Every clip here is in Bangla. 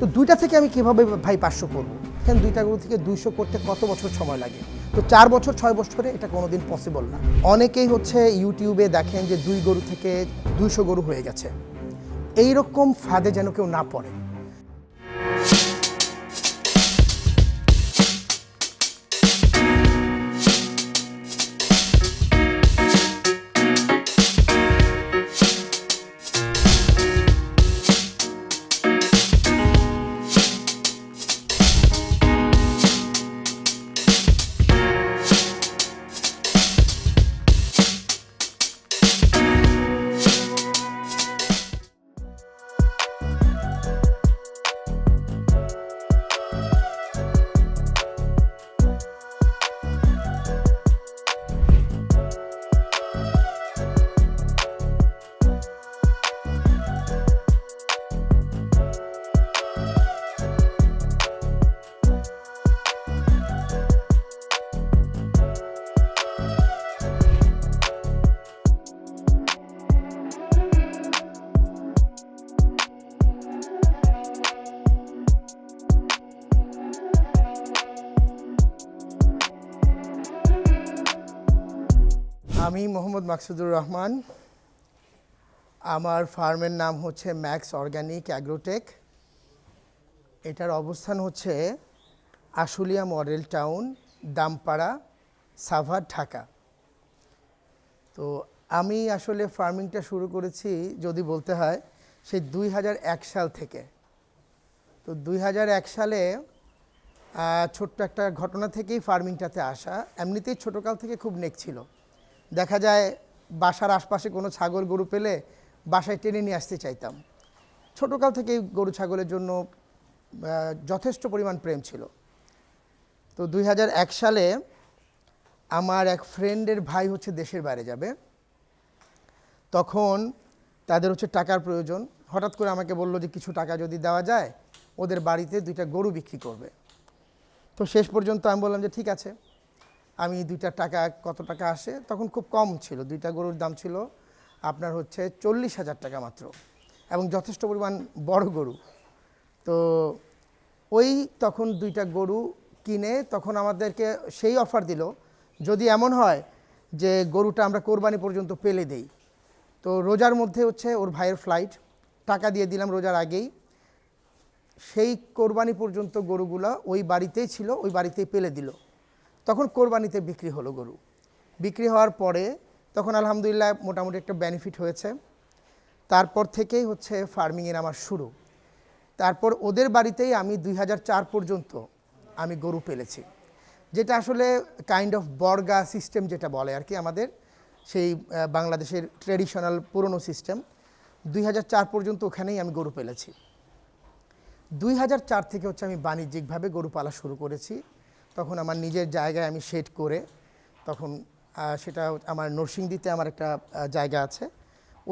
তো দুইটা থেকে আমি কীভাবে ভাই পাঁচশো করব? এখানে দুইটা গরু থেকে দুইশো করতে কত বছর সময় লাগে? তো চার বছর, ছয় বছরে এটা কোনো দিন পসিবল না। অনেকেই হচ্ছে ইউটিউবে দেখেন যে দুই গরু থেকে দুইশো গরু হয়ে গেছে। এইরকম ফাঁদে যেন কেউ না পড়ে। আমি মোহাম্মদ মাকসুদুর রহমান। আমার ফার্মের নাম হচ্ছে ম্যাক্স অর্গানিক অ্যাগ্রোটেক। এটার অবস্থান হচ্ছে আশুলিয়া মডেল টাউন, দামপাড়া, সাভার, ঢাকা। তো আমি আসলে ফার্মিংটা শুরু করেছি যদি বলতে হয়, সেই দুই সাল থেকে। তো দুই সালে ছোট্ট একটা ঘটনা থেকেই ফার্মিংটাতে আসা। এমনিতেই ছোটোকাল থেকে খুব নেক ছিল। দেখা যায় বাসার আশপাশে কোনো ছাগল গরু পেলে বাসায় টেনে নিয়ে আসতে চাইতাম। ছোটোকাল থেকেই গরু ছাগলের জন্য যথেষ্ট পরিমাণ প্রেম ছিল। তো দুই হাজার এক সালে আমার এক ফ্রেন্ডের ভাই হচ্ছে দেশের বাইরে যাবে। তখন তাদের হচ্ছে টাকার প্রয়োজন। হঠাৎ করে আমাকে বলল যে, কিছু টাকা যদি দেওয়া যায়, ওদের বাড়িতে দুইটা গরু বিক্রি করবে। তো শেষ পর্যন্ত আমি বললাম যে, ঠিক আছে। আমি দুইটা টাকা কত টাকা আসে? তখন খুব কম ছিল। দুইটা গরুর দাম ছিল আপনার হচ্ছে চল্লিশ হাজার টাকা মাত্র এবং যথেষ্ট পরিমাণ বড় গরু। তো ওই তখন দুইটা গরু কিনে তখন আমাদেরকে সেই অফার দিল। যদি এমন হয় যে গরুটা আমরা কোরবানি পর্যন্ত পেলে দেই। তো রোজার মধ্যে হচ্ছে ওর ভাইয়ের ফ্লাইট টাকা দিয়ে দিলাম রোজার আগেই। সেই কোরবানি পর্যন্ত গরুগুলো ওই বাড়িতেই ছিল, ওই বাড়িতেই পেলে দিল। তখন কোরবানিতে বিক্রি হলো গরু। বিক্রি হওয়ার পরে তখন আলহামদুলিল্লাহ মোটামুটি একটা বেনিফিট হয়েছে। তারপর থেকেই হচ্ছে ফার্মিংয়ের আমার শুরু। তারপর ওদের বাড়িতেই আমি দুই হাজার চার পর্যন্ত আমি গরু পেলেছি। যেটা আসলে কাইন্ড অফ বর্গা সিস্টেম যেটা বলে আর কি আমাদের, সেই বাংলাদেশের ট্রেডিশনাল পুরনো সিস্টেম দুই হাজার চার পর্যন্ত ওখানেই আমি গরু পেলেছি। দুই থেকে হচ্ছে আমি বাণিজ্যিকভাবে গরু পালা শুরু করেছি। তখন আমার নিজের জায়গায় আমি শেড করে তখন সেটা আমার নরসিংদীতে আমার একটা জায়গা আছে।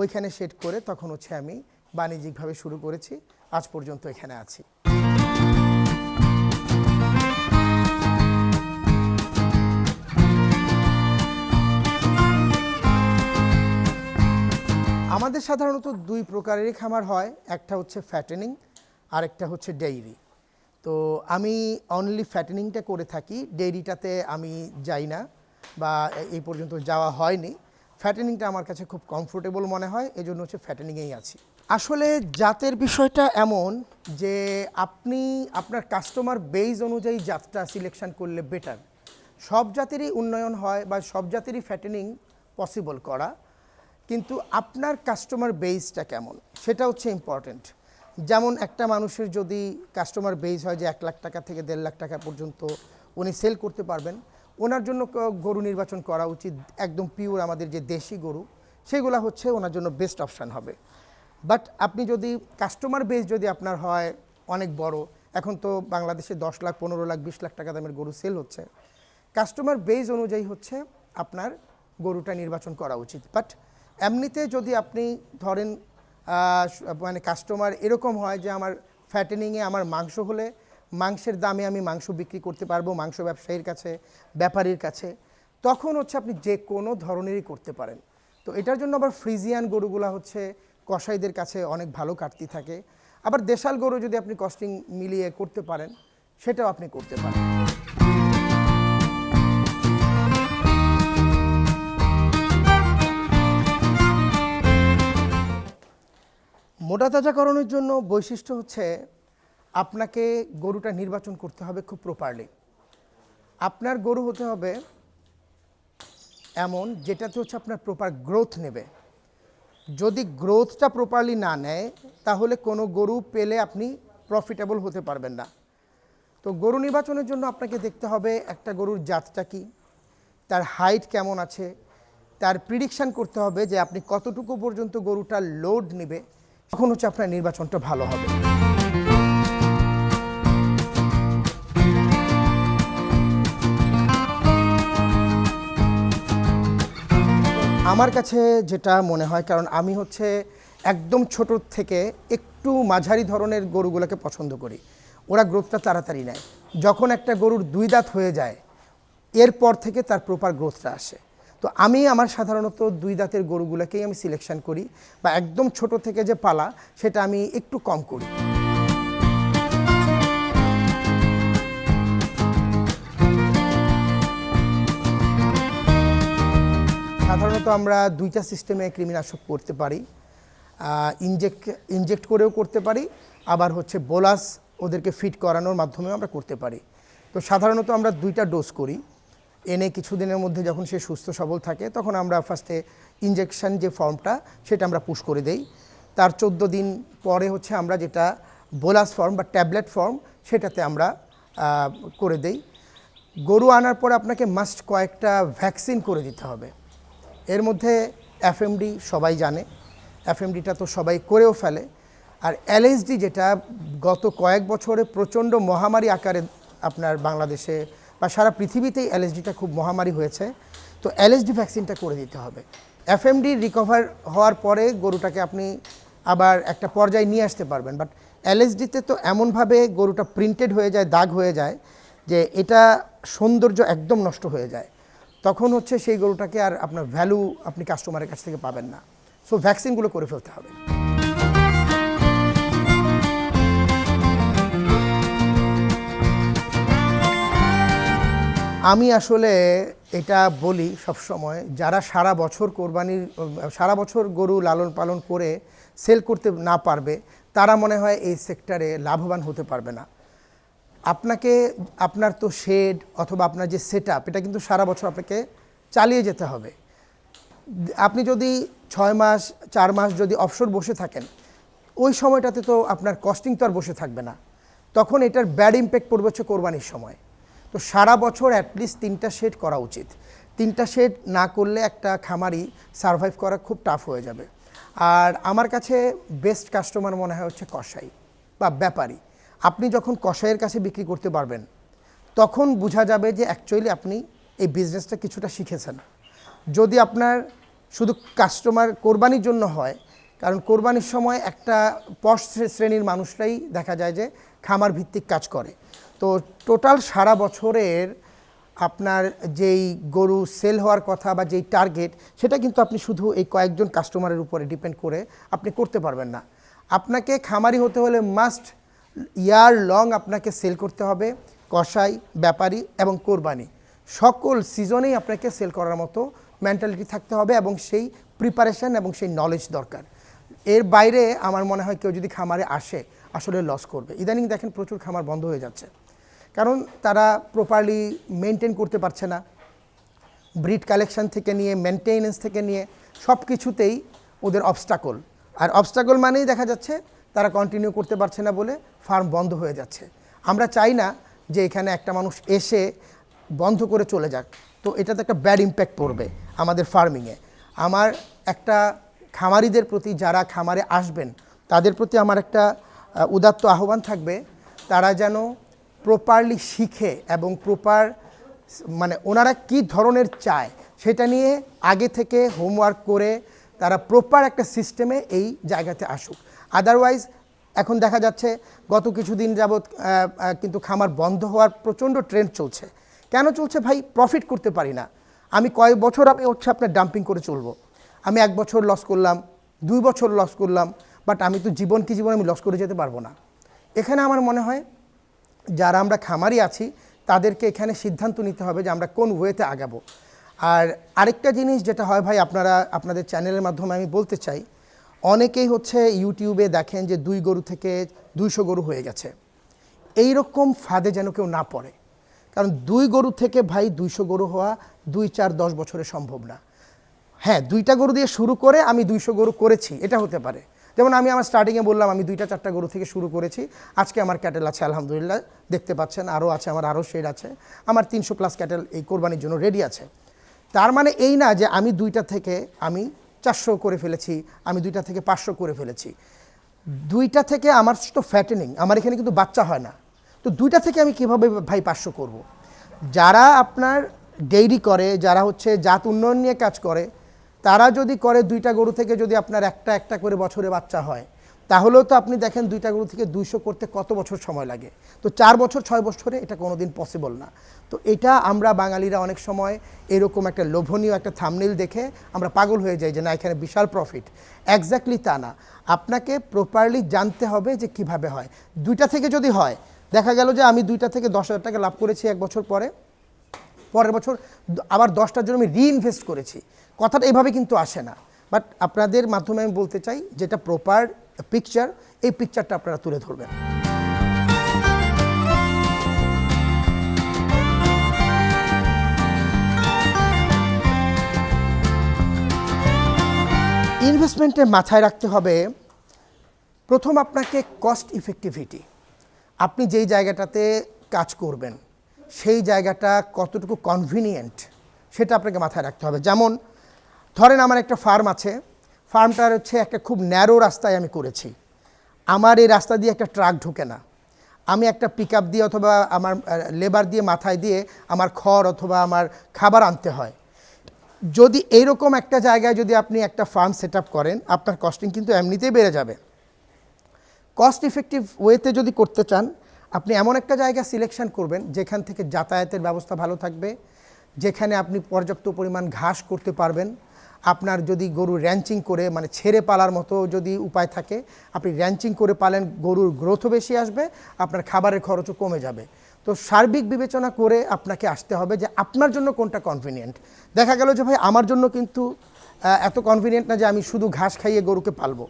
ওইখানে শেড করে তখন হচ্ছে আমি বাণিজ্যিকভাবে শুরু করেছি। আজ পর্যন্ত এখানে আছি। আমাদের সাধারণত দুই প্রকারেরই খামার হয়। একটা হচ্ছে ফ্যাটেনিং আর একটা হচ্ছে ডেইরি তো আমি অনলি ফ্যাটেনিংটা করে থাকি ডেইরিটাতে আমি যাই না বা এই পর্যন্ত যাওয়া হয়নি। ফ্যাটেনিংটা আমার কাছে খুব কমফোর্টেবল মনে হয় এই জন্য হচ্ছে ফ্যাটেনিংয়েই আছি। আসলে জাতের বিষয়টা এমন যে আপনি, আপনার কাস্টমার বেজ অনুযায়ী জাতটা সিলেকশন করলে বেটার সব জাতেরই উন্নয়ন হয় বা সব জাতেরই ফ্যাটেনিং পসিবল করা। কিন্তু আপনার কাস্টমার বেসটা কেমন? সেটা হচ্ছে ইম্পর্ট্যান্ট যেমন একটা মানুষের যদি কাস্টমার বেস হয় যে এক লাখ টাকা থেকে দেড় লাখ টাকা পর্যন্ত উনি সেল করতে পারবেন, ওনার জন্য গরু নির্বাচন করা উচিত, একদম পিওর আমাদের যে দেশি গরু, সেগুলো হচ্ছে ওনার জন্য বেস্ট অপশান হবে। বাট আপনি যদি কাস্টমার বেস যদি আপনার হয় অনেক বড়, এখন তো বাংলাদেশে দশ লাখ, পনেরো লাখ, বিশ লাখ টাকা দামের গরু সেল হচ্ছে কাস্টমার বেস অনুযায়ী হচ্ছে আপনার গরুটা নির্বাচন করা উচিত। বাট এমনিতে যদি আপনি ধরেন মানে কাস্টমার এরকম হয় যে আমার ফ্যাটেনিংয়ে আমার মাংস হলে মাংসের দামে আমি মাংস বিক্রি করতে পারব মাংস ব্যবসায়ীর কাছে, ব্যাপারীর কাছে। তখন হচ্ছে আপনি যে কোনো ধরনেরই করতে পারেন। তো এটার জন্য আবার ফ্রিজিয়ান গরুগুলা হচ্ছে কসাইদের কাছে অনেক ভালো কাটতি থাকে। আবার দেশাল গরু যদি আপনি কস্টিং মিলিয়ে করতে পারেন, সেটাও আপনি করতে পারেন। মোটা তাজাকরণের জন্য বৈশিষ্ট্য হচ্ছে আপনাকে গরুটা নির্বাচন করতে হবে খুব প্রপারলি আপনার গরু হতে হবে এমন যেটাতে হচ্ছে আপনার প্রপার গ্রোথ নেবে। যদি গ্রোথটা প্রপারলি না নেয়, তাহলে কোনো গরু পেলে আপনি প্রফিটেবল হতে পারবেন না। তো গরু নির্বাচনের জন্য আপনাকে দেখতে হবে একটা গরুর জাতটা কি, তার হাইট কেমন আছে, তার প্রিডিকশান করতে হবে যে আপনি কতটুকু পর্যন্ত গরুটা লোড নেবে। তখন হচ্ছে আপনার নির্বাচনটা ভালো হবে। আমার কাছে যেটা মনে হয়, কারণ আমি হচ্ছে একদম ছোট থেকে একটু মাঝারি ধরনের গরুগুলোকে পছন্দ করি। ওরা গ্রোথটা তাড়াতাড়ি নেয়। যখন একটা গরুর দুই দাঁত হয়ে যায়, এরপর থেকে তার প্রপার গ্রোথটা আসে। তো আমি আমার সাধারণত দুই দাঁতের গরুগুলোকেই আমি সিলেকশন করি বা একদম ছোট থেকে যে পালা, সেটা আমি একটু কম করি। সাধারণত আমরা দুইটা সিস্টেমে কৃমিনাশক করতে পারি। ইনজেক্ট ইনজেক্ট করেও করতে পারি, আবার হচ্ছে বোলাস ওদেরকে ফিট করানোর মাধ্যমেও আমরা করতে পারি। তো সাধারণত আমরা দুইটা ডোজ করি। এনে কিছুদিনের মধ্যে যখন সে সুস্থ সবল থাকে, তখন আমরা ফার্স্টে ইনজেকশন যে ফর্মটা সেটা আমরা পুশ করে দেই। তার চোদ্দ দিন পরে হচ্ছে আমরা যেটা বোলাস ফর্ম বা ট্যাবলেট ফর্ম সেটাতে আমরা করে দেই। গরু আনার পরে আপনাকে মাস্ট কয়েকটা ভ্যাকসিন করে দিতে হবে। এর মধ্যে এফএমডি সবাই জানে। এফএমডিটা তো সবাই করেও ফেলে। আর এলএসডি যেটা গত কয়েক বছরে প্রচণ্ড মহামারী আকারে আপনার বাংলাদেশে বা সারা পৃথিবীতেই এলএসডিটা খুব মহামারী হয়েছে। তো এলএসডি ভ্যাকসিনটা করে দিতে হবে। এফএমডি রিকভার হওয়ার পরে গরুটাকে আপনি আবার একটা পর্যায়ে নিয়ে আসতে পারবেন। বাট এলএসডিতে তো এমনভাবে গরুটা প্রিন্টেড হয়ে যায়, দাগ হয়ে যায়, যে এটা সৌন্দর্য একদম নষ্ট হয়ে যায়। তখন হচ্ছে সেই গরুটাকে আর আপনার ভ্যালু আপনি কাস্টমারের কাছ থেকে পাবেন না। সো ভ্যাকসিনগুলো করে ফেলতে হবে। আমি আসলে এটা বলি সব সময় যারা সারা বছর কোরবানির, সারা বছর গরু লালন পালন করে সেল করতে না পারবে, তারা মনে হয় এই সেক্টরে লাভবান হতে পারবে না। আপনাকে, আপনার তো শেড অথবা আপনার যে সেট এটা কিন্তু সারা বছর আপনাকে চালিয়ে যেতে হবে। আপনি যদি ছয় মাস, চার মাস যদি অবসর বসে থাকেন, ওই সময়টাতে তো আপনার কস্টিং তো আর বসে থাকবে না। তখন এটার ব্যাড ইম্প্যাক্ট পড়বে হচ্ছে কোরবানির সময়। তো সারা বছর অ্যাটলিস্ট তিনটা শেড করা উচিত। তিনটা শেড না করলে একটা খামারি সারভাইভ করা খুব টাফ হয়ে যাবে। আর আমার কাছে বেস্ট কাস্টমার মনে হয় হচ্ছে কসাই বা ব্যাপারী। আপনি যখন কসাইয়ের কাছে বিক্রি করতে পারবেন, তখন বোঝা যাবে যে অ্যাকচুয়ালি আপনি এই বিজনেসটা কিছুটা শিখেছেন। যদি আপনার শুধু কাস্টমার কোরবানির জন্য হয়, কারণ কোরবানির সময় একটা পশ শ্রেণির মানুষরাই দেখা যায় যে খামার ভিত্তিক কাজ করে। তো টোটাল সারা বছরের আপনার যেই গরু সেল হওয়ার কথা বা যেই টার্গেট সেটা কিন্তু আপনি শুধু এই কয়েকজন কাস্টমারের উপরে ডিপেন্ড করে আপনি করতে পারবেন না। আপনাকে খামারি হতে হলে মাস্ট ইয়ার লং আপনাকে সেল করতে হবে কসাই, ব্যাপারী এবং কোরবানি। সকল সিজনেই আপনাকে সেল করার মতো মেন্টালিটি থাকতে হবে এবং সেই প্রিপারেশন এবং সেই নলেজ দরকার। এর বাইরে আমার মনে হয় কেউ যদি খামারে আসে, আসলে লস করবে। ইদানিং দেখেন প্রচুর খামার বন্ধ হয়ে যাচ্ছে। কারণ তারা প্রপারলি মেনটেন করতে পারছে না। ব্রিড কালেকশন থেকে নিয়ে মেনটেনেন্স থেকে নিয়ে সব কিছুতেই ওদের অবস্টাকল আর অবস্টাকল মানেই দেখা যাচ্ছে তারা কন্টিনিউ করতে পারছে না বলে ফার্ম বন্ধ হয়ে যাচ্ছে। আমরা চাই না যে এখানে একটা মানুষ এসে বন্ধ করে চলে যাক। তো এটাতে একটা ব্যাড ইম্প্যাক্ট পড়বে আমাদের ফার্মিংয়ে আমার একটা খামারিদের প্রতি যারা খামারে আসবেন, তাদের প্রতি আমার একটা উদাত্ত আহ্বান থাকবে, তারা যেন প্রপারলি শিখে এবং প্রপার মানে ওনারা কি ধরনের চায় সেটা নিয়ে আগে থেকে হোমওয়ার্ক করে তারা প্রপার একটা সিস্টেমে এই জায়গাতে আসুক। আদারওয়াইজ এখন দেখা যাচ্ছে গত কিছুদিন যাবৎ কিন্তু খামার বন্ধ হওয়ার প্রচণ্ড ট্রেন্ড চলছে। কেন চলছে ভাই? প্রফিট করতে পারি না। আমি কয়েক বছর আমি হচ্ছে আপনার ডাম্পিং করে চলবো। আমি এক বছর লস করলাম, দুই বছর লস করলাম বাট আমি তো জীবন কি জীবন আমি লস করে যেতে পারব না। এখানে আমার মনে হয় যারা আমরা খামারি আছি, তাদেরকে এখানে সিদ্ধান্ত নিতে হবে যে আমরা কোন ওয়েতে আগাবো। আর আরেকটা জিনিস যেটা হয় ভাই, আপনারা, আপনাদের চ্যানেলের মাধ্যমে আমি বলতে চাই, অনেকেই হচ্ছে ইউটিউবে দেখেন যে দুই গরু থেকে দুইশো গরু হয়ে গেছে। এই রকম ফাঁদে যেন কেউ না পড়ে। কারণ দুই গরু থেকে ভাই দুইশো গরু হওয়া দুই চার দশ বছরে সম্ভব না। হ্যাঁ দুইটা গরু দিয়ে শুরু করে আমি দুইশো গরু করেছি, এটা হতে পারে। যেমন আমি আমার স্টার্টিংয়ে বললাম, আমি দুইটা চারটা গরু থেকে শুরু করেছি। আজকে আমার ক্যাটেল আছে, আলহামদুলিল্লাহ, দেখতে পাচ্ছেন আরও আছে, আমার আরও শেড আছে। আমার তিনশো প্লাস ক্যাটেল এই কোরবানির জন্য রেডি আছে। তার মানে এই না যে আমি দুইটা থেকে আমি চারশো করে ফেলেছি, আমি দুইটা থেকে পাঁচশো করে ফেলেছি। দুইটা থেকে আমার তো ফ্যাটেনিং আমার এখানে কিন্তু বাচ্চা হয় না। তো দুইটা থেকে আমি কীভাবে ভাই পাঁচশো করব। যারা আপনার ডেইরি করে, যারা হচ্ছে জাত উন্নয়ন নিয়ে কাজ করে তারা যদি করে দুইটা গরু থেকে যদি আপনার একটা একটা করে বছরে বাচ্চা হয়, তাহলেও তো আপনি দেখেন দুইটা গরু থেকে দুইশো করতে কত বছর সময় লাগে। তো চার বছর, ছয় বছরে এটা কোনো দিন পসিবল না। তো এটা আমরা বাঙালিরা অনেক সময় এরকম একটা লোভনীয় একটা থামনিল দেখে আমরা পাগল হয়ে যাই যে না, এখানে বিশাল প্রফিট একজাক্টলি তা না। আপনাকে প্রপারলি জানতে হবে যে কীভাবে হয়। দুইটা থেকে যদি হয়, দেখা গেল যে আমি দুইটা থেকে দশ হাজার টাকা লাভ করেছি এক বছর পরে। পরের বছর আবার দশটার জন্য আমি রিইনভেস্ট করেছি। কথাটা এভাবে কিন্তু আসে না। বাট আপনাদের মাধ্যমে আমি বলতে চাই, যেটা প্রপার পিকচার এই পিকচারটা আপনারা তুলে ধরবেন। ইনভেস্টমেন্টে মাথায় রাখতে হবে, প্রথম আপনাকে কস্ট ইফেক্টিভিটি আপনি যেই জায়গাটাতে কাজ করবেন সেই জায়গাটা কতটুকু কনভিনিয়েন্ট সেটা আপনাকে মাথায় রাখতে হবে। যেমন, ধরেন আমার একটা ফার্ম আছে। ফার্মটার হচ্ছে একটা খুব ন্যারো রাস্তায় আমি করেছি। আমার এই রাস্তা দিয়ে একটা ট্রাক ঢুকে না। আমি একটা পিক দিয়ে অথবা আমার লেবার দিয়ে মাথায় দিয়ে আমার খড় অথবা আমার খাবার আনতে হয়। যদি এইরকম একটা জায়গায় যদি আপনি একটা ফার্ম সেট করেন, আপনার কস্টিং কিন্তু এমনিতেই বেড়ে যাবে। কস্ট ইফেক্টিভ ওয়েতে যদি করতে চান আপনি এমন একটা জায়গা সিলেকশন করবেন যেখান থেকে যাতায়াতের ব্যবস্থা ভালো থাকবে, যেখানে আপনি পর্যাপ্ত পরিমাণ ঘাস করতে পারবেন। আপনার যদি গরু র্যাঞ্চিং করে মানে ছেড়ে পালার মতো যদি উপায় থাকে, আপনি র্যাঞ্চিং করে পালেন, গরুর গ্রোথও বেশি আসবে, আপনার খাবারের খরচও কমে যাবে। তো সার্বিক বিবেচনা করে আপনাকে আসতে হবে যে আপনার জন্য কোনটা কনভিনিয়েন্ট দেখা গেল যে ভাই, আমার জন্য কিন্তু এত কনভিনিয়েন্ট না যে আমি শুধু ঘাস খাইয়ে গরুকে পালবো।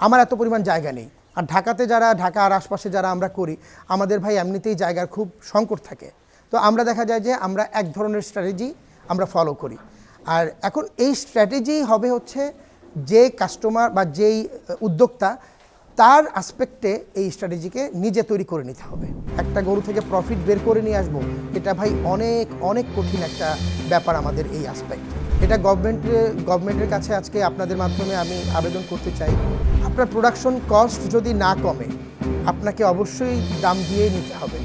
আমার এত পরিমাণ জায়গা নেই। আর ঢাকাতে যারা ঢাকা আর আশপাশে যারা আমরা করি, আমাদের ভাই এমনিতেই জায়গার খুব সংকট থাকে। তো আমরা দেখা যায় যে আমরা এক ধরনের স্ট্র্যাটেজি আমরা ফলো করি। আর এখন এই স্ট্র্যাটেজি হবে হচ্ছে যে কাস্টমার বা যেই উদ্যোক্তা, তার আসপেক্টে এই স্ট্র্যাটেজিকে নিজে তৈরি করে নিতে হবে। একটা গরু থেকে প্রফিট বের করে নিয়ে আসব, এটা ভাই অনেক অনেক কঠিন একটা ব্যাপার আমাদের এই আসপেক্ট এটা গভর্নমেন্টের গভর্নমেন্টের কাছে আজকে আপনাদের মাধ্যমে আমি আবেদন করতে চাই। আপনার প্রোডাকশন কস্ট যদি না কমে আপনাকে অবশ্যই দাম দিয়েই নিতে হবে।